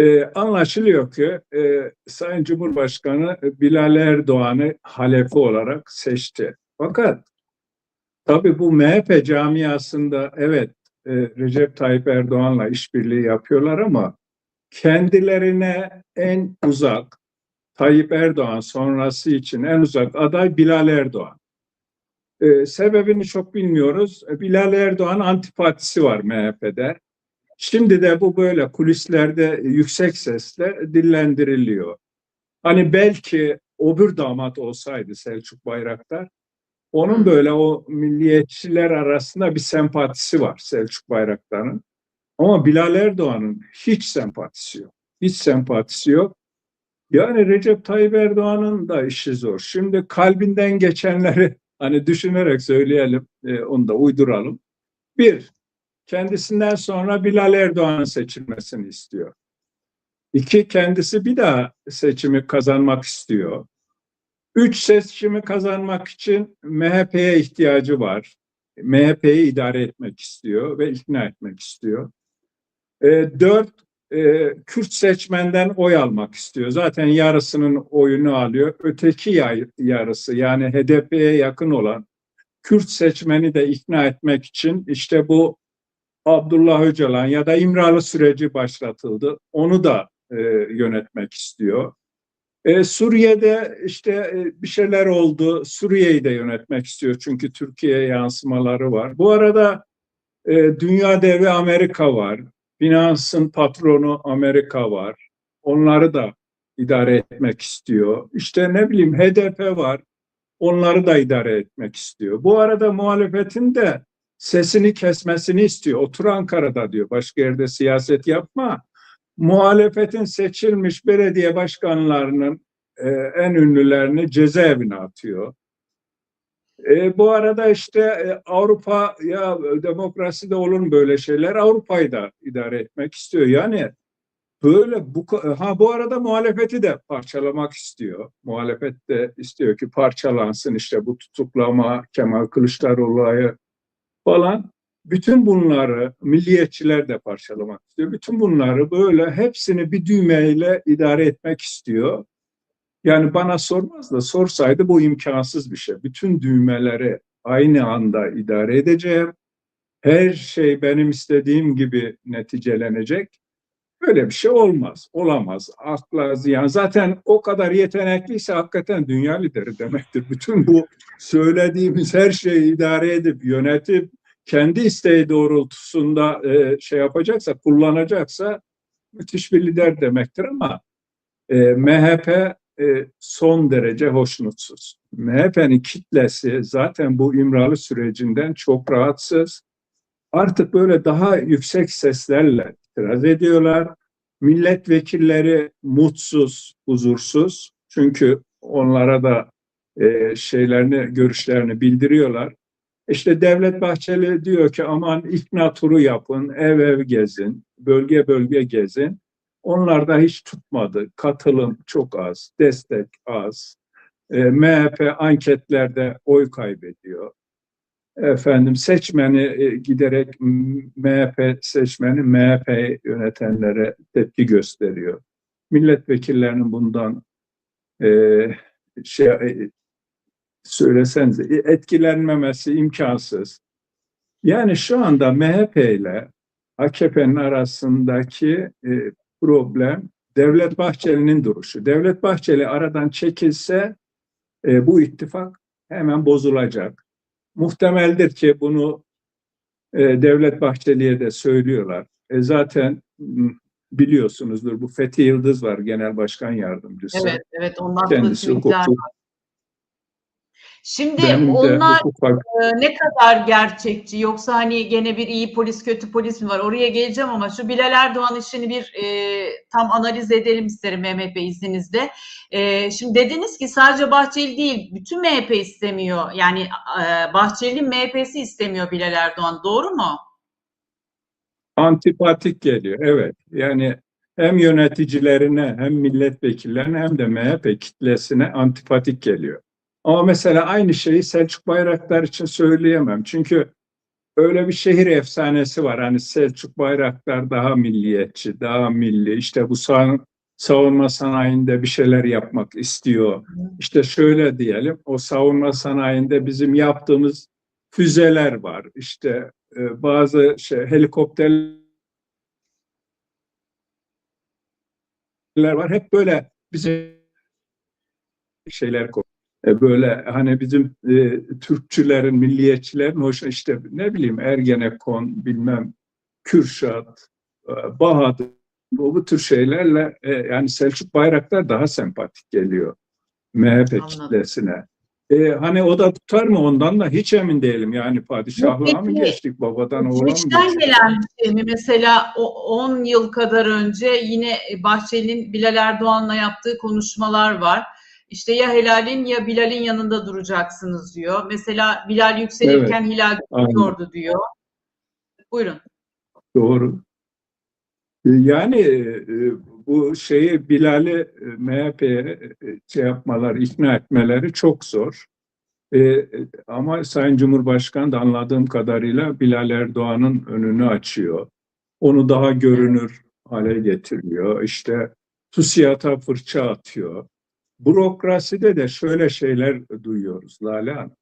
Ee, anlaşılıyor ki e, Sayın Cumhurbaşkanı Bilal Erdoğan'ı halefi olarak seçti. Fakat tabii bu MHP camiasında evet e, Recep Tayyip Erdoğan'la işbirliği yapıyorlar ama kendilerine en uzak Tayyip Erdoğan sonrası için en uzak aday Bilal Erdoğan. Ee, sebebini çok bilmiyoruz. Bilal Erdoğan antipatisi var MHP'de. Şimdi de bu böyle kulislerde yüksek sesle dillendiriliyor. Hani belki öbür damat olsaydı Selçuk Bayraktar, onun böyle o milliyetçiler arasında bir sempatisi var Selçuk Bayraktar'ın. Ama Bilal Erdoğan'ın hiç sempatisi yok. Hiç sempatisi yok. Yani Recep Tayyip Erdoğan'ın da işi zor. Şimdi kalbinden geçenleri hani düşünerek söyleyelim, e, onu da uyduralım. Bir, kendisinden sonra Bilal Erdoğan'ın seçilmesini istiyor. İki, kendisi bir daha seçimi kazanmak istiyor. Üç, seçimi kazanmak için MHP'ye ihtiyacı var. MHP'yi idare etmek istiyor ve ikna etmek istiyor. E, dört, e, Kürt seçmenden oy almak istiyor. Zaten yarısının oyunu alıyor. Öteki yarısı yani HDP'ye yakın olan Kürt seçmeni de ikna etmek için işte bu Abdullah Öcalan ya da İmralı süreci başlatıldı. Onu da e, yönetmek istiyor. E, Suriye'de işte e, bir şeyler oldu. Suriye'yi de yönetmek istiyor çünkü Türkiye'ye yansımaları var. Bu arada e, dünya devi Amerika var. Finansın patronu Amerika var. Onları da idare etmek istiyor. İşte ne bileyim HDP var. Onları da idare etmek istiyor. Bu arada muhalefetin de sesini kesmesini istiyor. Otur Ankara'da diyor. Başka yerde siyaset yapma. Muhalefetin seçilmiş belediye başkanlarının e, en ünlülerini cezaevine atıyor. E, bu arada işte e, Avrupa ya demokrasi de olur mu böyle şeyler? Avrupa'yı da idare etmek istiyor. Yani böyle bu ha bu arada muhalefeti de parçalamak istiyor. Muhalefet de istiyor ki parçalansın işte bu tutuklama Kemal Kılıçdaroğlu'yu falan. Bütün bunları milliyetçiler de parçalamak istiyor. Bütün bunları böyle hepsini bir düğmeyle idare etmek istiyor. Yani bana sormaz da sorsaydı bu imkansız bir şey. Bütün düğmeleri aynı anda idare edeceğim. Her şey benim istediğim gibi neticelenecek. Böyle bir şey olmaz, olamaz. Akla ziyan. Zaten o kadar yetenekliyse hakikaten dünya lideri demektir. Bütün bu söylediğimiz her şeyi idare edip, yönetip, kendi isteği doğrultusunda e, şey yapacaksa, kullanacaksa müthiş bir lider demektir ama e, MHP e, son derece hoşnutsuz. MHP'nin kitlesi zaten bu İmralı sürecinden çok rahatsız. Artık böyle daha yüksek seslerle itiraz ediyorlar. Milletvekilleri mutsuz, huzursuz. Çünkü onlara da e, şeylerini, görüşlerini bildiriyorlar. İşte Devlet Bahçeli diyor ki aman ikna turu yapın, ev ev gezin, bölge bölge gezin. Onlar da hiç tutmadı. Katılım çok az, destek az. E, MHP anketlerde oy kaybediyor. Efendim seçmeni e, giderek MHP seçmeni MHP yönetenlere tepki gösteriyor. Milletvekillerinin bundan e, şey e, söylesenize etkilenmemesi imkansız. Yani şu anda MHP ile AKP'nin arasındaki e, problem Devlet Bahçeli'nin duruşu. Devlet Bahçeli aradan çekilse e, bu ittifak hemen bozulacak. Muhtemeldir ki bunu e, Devlet Bahçeli'ye de söylüyorlar. E, zaten biliyorsunuzdur bu Fethi Yıldız var Genel Başkan Yardımcısı. Evet, evet ondan Kendisi hukukçu. Şimdi Benim onlar e, ne kadar gerçekçi yoksa hani gene bir iyi polis kötü polis mi var oraya geleceğim ama şu Bilal Erdoğan işini bir e, tam analiz edelim isterim MHP izninizle. E, şimdi dediniz ki sadece Bahçeli değil bütün MHP istemiyor yani e, Bahçeli'nin MHP'si istemiyor Bilal Erdoğan doğru mu? Antipatik geliyor evet yani hem yöneticilerine hem milletvekillerine hem de MHP kitlesine antipatik geliyor. Ama mesela aynı şeyi Selçuk Bayraktar için söyleyemem. Çünkü öyle bir şehir efsanesi var. Hani Selçuk Bayraktar daha milliyetçi, daha milli. İşte bu sa- savunma sanayinde bir şeyler yapmak istiyor. İşte şöyle diyelim, o savunma sanayinde bizim yaptığımız füzeler var. İşte e, bazı şey helikopterler var. Hep böyle bize şeyler koy- e, böyle hani bizim e, Türkçülerin, milliyetçilerin hoş işte ne bileyim Ergenekon, bilmem Kürşat, e, Bahadır bu, bu tür şeylerle e, yani Selçuk Bayraktar daha sempatik geliyor MHP Anladım. kitlesine. E, hani o da tutar mı ondan da hiç emin değilim. Yani padişahlığa mı geçtik, babadan oğula mı geçtik? gelen bir şey mi? Mesela o 10 yıl kadar önce yine Bahçeli'nin Bilal Erdoğan'la yaptığı konuşmalar var. İşte ya Helal'in ya Bilal'in yanında duracaksınız diyor. Mesela Bilal yükselirken Hilal Aynen. gidiyordu diyor. Buyurun. Doğru. E, Yani e, bu şeyi Bilal'i e, MHP'ye şey yapmalar, ikna etmeleri çok zor. E, ama Sayın Cumhurbaşkanı da anladığım kadarıyla Bilal Erdoğan'ın önünü açıyor. Onu daha görünür hale getiriyor. İşte TÜSİAD'a fırça atıyor. Bürokraside de şöyle şeyler duyuyoruz Lale Hanım.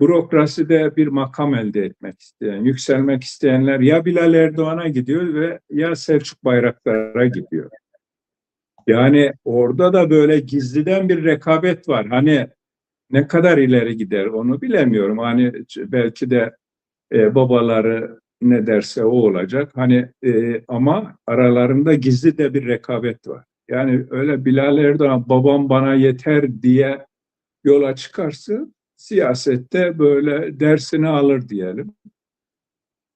Bürokraside bir makam elde etmek isteyen, yükselmek isteyenler ya Bilal Erdoğan'a gidiyor ve ya Selçuk Bayraktar'a gidiyor. Yani orada da böyle gizliden bir rekabet var. Hani ne kadar ileri gider onu bilemiyorum. Hani belki de e, babaları ne derse o olacak. Hani e, ama aralarında gizli de bir rekabet var. Yani öyle Bilal Erdoğan babam bana yeter diye yola çıkarsa siyasette böyle dersini alır diyelim.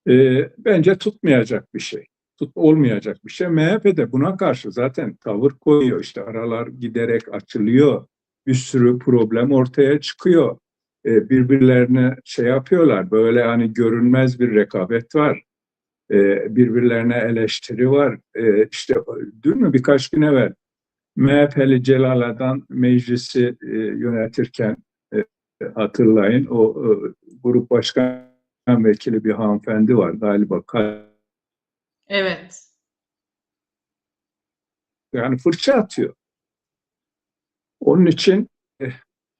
E, bence tutmayacak bir şey. Tut, olmayacak bir şey. MHP de buna karşı zaten tavır koyuyor. İşte aralar giderek açılıyor. Bir sürü problem ortaya çıkıyor. E, birbirlerine şey yapıyorlar. Böyle hani görünmez bir rekabet var. E, birbirlerine eleştiri var. E, işte dün mü birkaç gün evvel MHP'li Celal Adan meclisi e, yönetirken e, hatırlayın o e, grup başkan vekili bir hanımefendi var galiba Evet. yani fırça atıyor. Onun için eh,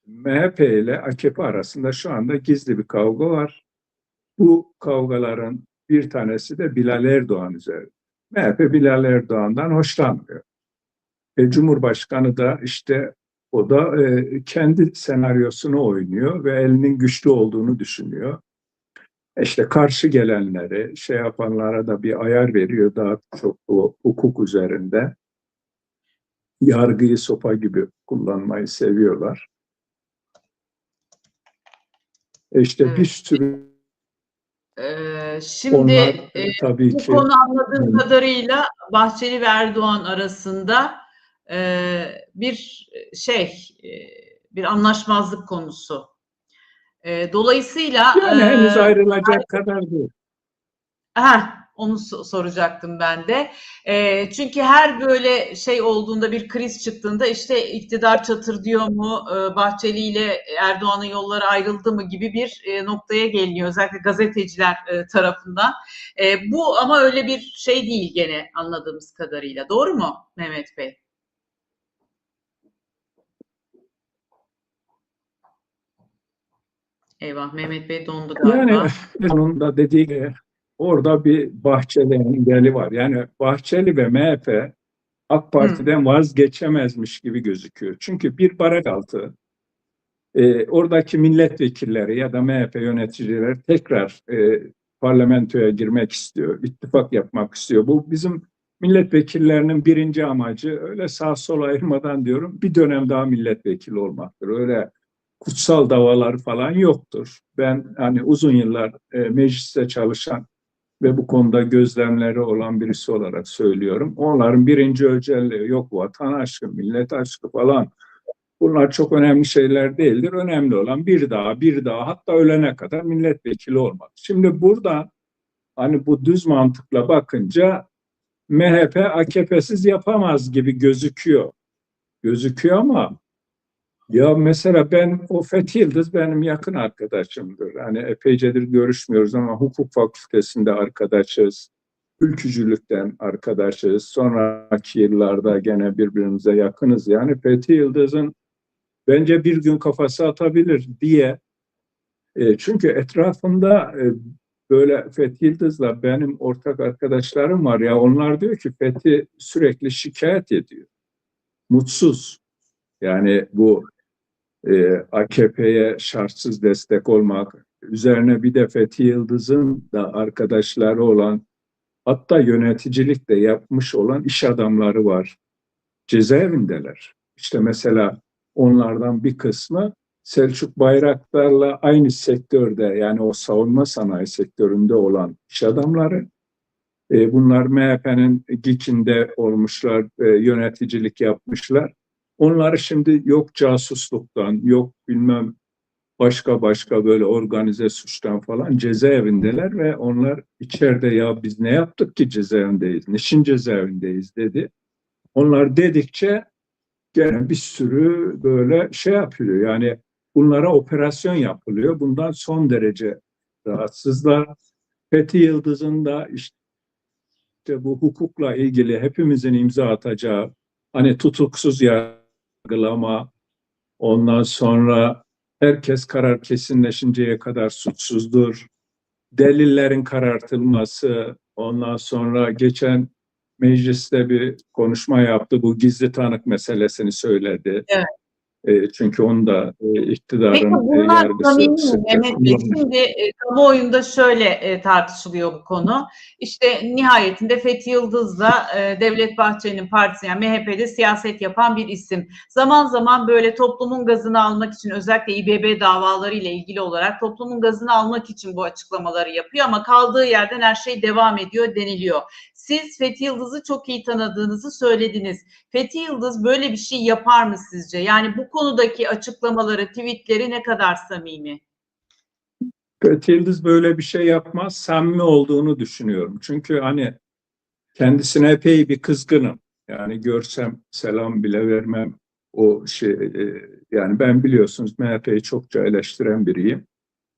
MHP ile AKP arasında şu anda gizli bir kavga var. Bu kavgaların bir tanesi de Bilal Erdoğan üzerinde. MHP Bilal Erdoğan'dan hoşlanmıyor. E, Cumhurbaşkanı da işte o da e, kendi senaryosunu oynuyor ve elinin güçlü olduğunu düşünüyor. İşte karşı gelenleri, şey yapanlara da bir ayar veriyor daha çok o hukuk üzerinde. Yargıyı sopa gibi kullanmayı seviyorlar. E İşte Evet. bir sürü Ee, şimdi onlar e, e, tabii bu ki konu anladığım Hı. kadarıyla Bahçeli ve Erdoğan arasında e, bir şey, e, bir anlaşmazlık konusu. E, dolayısıyla yani henüz e, ayrılacak kadar değil. Heh, onu so- soracaktım ben de. Ee, çünkü her böyle şey olduğunda bir kriz çıktığında işte iktidar çatır diyor mu, e, Bahçeli ile Erdoğan'ın yolları ayrıldı mı gibi bir e, noktaya geliniyor özellikle gazeteciler e, tarafından. E, bu ama öyle bir şey değil gene anladığımız kadarıyla. Doğru mu Mehmet Bey? Eyvah Mehmet Bey dondu galiba. Yani onun da dediği gibi orada bir Bahçeli engeli var. Yani Bahçeli ve MHP AK Parti'den vazgeçemezmiş gibi gözüküyor. Çünkü bir barak altı e, oradaki milletvekilleri ya da MHP yöneticileri tekrar e, parlamentoya girmek istiyor, ittifak yapmak istiyor. Bu bizim milletvekillerinin birinci amacı öyle sağ sol ayırmadan diyorum bir dönem daha milletvekili olmaktır. Öyle kutsal davalar falan yoktur. Ben hani uzun yıllar e, mecliste çalışan ve bu konuda gözlemleri olan birisi olarak söylüyorum. Onların birinci özelliği yok vatan aşkı, millet aşkı falan. Bunlar çok önemli şeyler değildir. Önemli olan bir daha, bir daha hatta ölene kadar milletvekili olmak. Şimdi burada hani bu düz mantıkla bakınca MHP AKP'siz yapamaz gibi gözüküyor. Gözüküyor ama Ya mesela ben o Fethi Yıldız benim yakın arkadaşımdır. Hani epeycedir görüşmüyoruz ama hukuk fakültesinde arkadaşız. Ülkücülükten arkadaşız. Sonraki yıllarda gene birbirimize yakınız. Yani Fethi Yıldız'ın bence bir gün kafası atabilir diye. E, çünkü etrafında e, böyle Fethi Yıldız'la benim ortak arkadaşlarım var ya onlar diyor ki Fethi sürekli şikayet ediyor. Mutsuz. Yani bu e, AKP'ye şartsız destek olmak, üzerine bir de Fethi Yıldız'ın da arkadaşları olan, hatta yöneticilik de yapmış olan iş adamları var. Cezaevindeler. İşte mesela onlardan bir kısmı Selçuk Bayraktar'la aynı sektörde yani o savunma sanayi sektöründe olan iş adamları. E, bunlar MHP'nin GİK'inde olmuşlar, e, yöneticilik yapmışlar. Onları şimdi yok casusluktan, yok bilmem başka başka böyle organize suçtan falan cezaevindeler ve onlar içeride ya biz ne yaptık ki cezaevindeyiz, niçin cezaevindeyiz dedi. Onlar dedikçe gene bir sürü böyle şey yapılıyor. Yani bunlara operasyon yapılıyor. Bundan son derece rahatsızlar. Fethi Yıldız'ın da işte bu hukukla ilgili hepimizin imza atacağı hani tutuksuz yargılama ondan sonra herkes karar kesinleşinceye kadar suçsuzdur. Delillerin karartılması ondan sonra geçen mecliste bir konuşma yaptı. Bu gizli tanık meselesini söyledi. Evet. E, çünkü onu da e, iktidarın Peki e, bunlar yargısı Mehmet Bey? Şimdi e, kamuoyunda şöyle e, tartışılıyor bu konu. İşte nihayetinde Fethi Yıldız'la e, Devlet Bahçeli'nin partisi yani MHP'de siyaset yapan bir isim. Zaman zaman böyle toplumun gazını almak için özellikle İBB davaları ile ilgili olarak toplumun gazını almak için bu açıklamaları yapıyor ama kaldığı yerden her şey devam ediyor deniliyor. Siz Fethi Yıldız'ı çok iyi tanıdığınızı söylediniz. Fethi Yıldız böyle bir şey yapar mı sizce? Yani bu konudaki açıklamaları, tweetleri ne kadar samimi? Fethi Yıldız böyle bir şey yapmaz. Samimi olduğunu düşünüyorum. Çünkü hani kendisine epey bir kızgınım. Yani görsem selam bile vermem. O şey e, yani ben biliyorsunuz MHP'yi çokça eleştiren biriyim.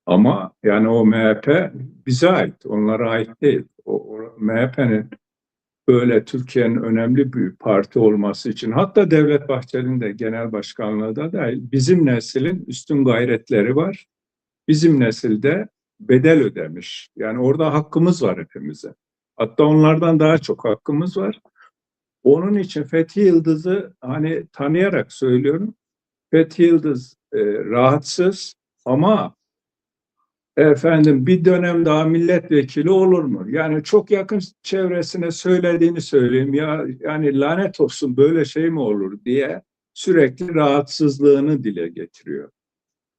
Ama yani o MHP bize ait. Onlara ait değil. MHP'nin böyle Türkiye'nin önemli bir parti olması için hatta Devlet Bahçeli'nin de genel başkanlığı da dahil bizim neslin üstün gayretleri var. Bizim nesilde bedel ödemiş. Yani orada hakkımız var hepimize. Hatta onlardan daha çok hakkımız var. Onun için Fethi Yıldız'ı hani tanıyarak söylüyorum. Fethi Yıldız e, rahatsız ama efendim bir dönem daha milletvekili olur mu? Yani çok yakın çevresine söylediğini söyleyeyim ya yani lanet olsun böyle şey mi olur diye sürekli rahatsızlığını dile getiriyor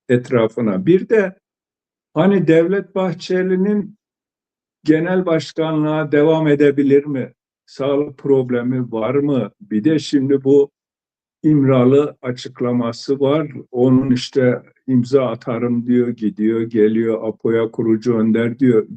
etrafına. Bir de hani Devlet Bahçeli'nin genel başkanlığa devam edebilir mi? Sağlık problemi var mı? Bir de şimdi bu İmralı açıklaması var. Onun işte imza atarım diyor, gidiyor, geliyor, APO'ya kurucu önder diyor.